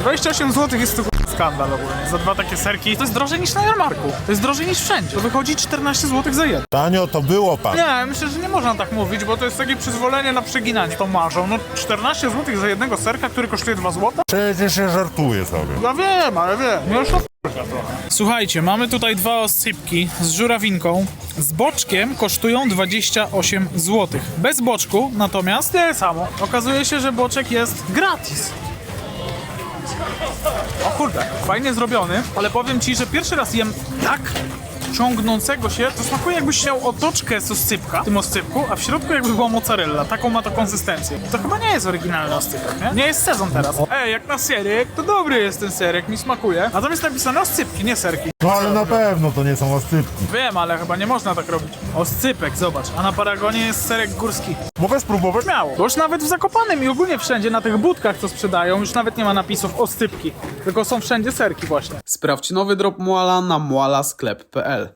28 zł jest to kurwa skandal ogólnie. Za dwa takie serki. To jest drożej niż na jarmarku. To jest drożej niż wszędzie. To wychodzi 14 zł za jeden. Tanio to było pan. Nie, myślę, że nie można tak mówić, bo to jest takie przyzwolenie na przeginanie tą marzą. No 14 zł za jednego serka, który kosztuje 2 zł? Przecież ja żartuję sobie. Ja wiem, ale wiem. Już to Słuchajcie, mamy tutaj dwa oscypki z żurawinką. Z boczkiem kosztują 28 zł. Bez boczku natomiast tyle samo. Okazuje się, że boczek jest gratis. O kurde, fajnie zrobiony, ale powiem ci, że pierwszy raz jem tak ciągnącego się, to smakuje jakbyś miał otoczkę z oscypka tym oscypku, a w środku jakby była mozzarella. Taką ma to konsystencję. To chyba nie jest oryginalny oscypek, nie? Nie jest sezon teraz. Ej, jak na serek, to dobry jest ten serek, mi smakuje. Jest napisane oscypki, nie serki. No ale na pewno to nie są oscypki. Wiem, ale chyba nie można tak robić. Oscypek, zobacz. A na Paragonie jest serek górski. Mogę spróbować? Śmiało. Bo już nawet w Zakopanem i ogólnie wszędzie na tych budkach, co sprzedają, już nawet nie ma napisów oscypki. Tylko są wszędzie serki właśnie. Sprawdź nowy drop Moala na moalasklep.pl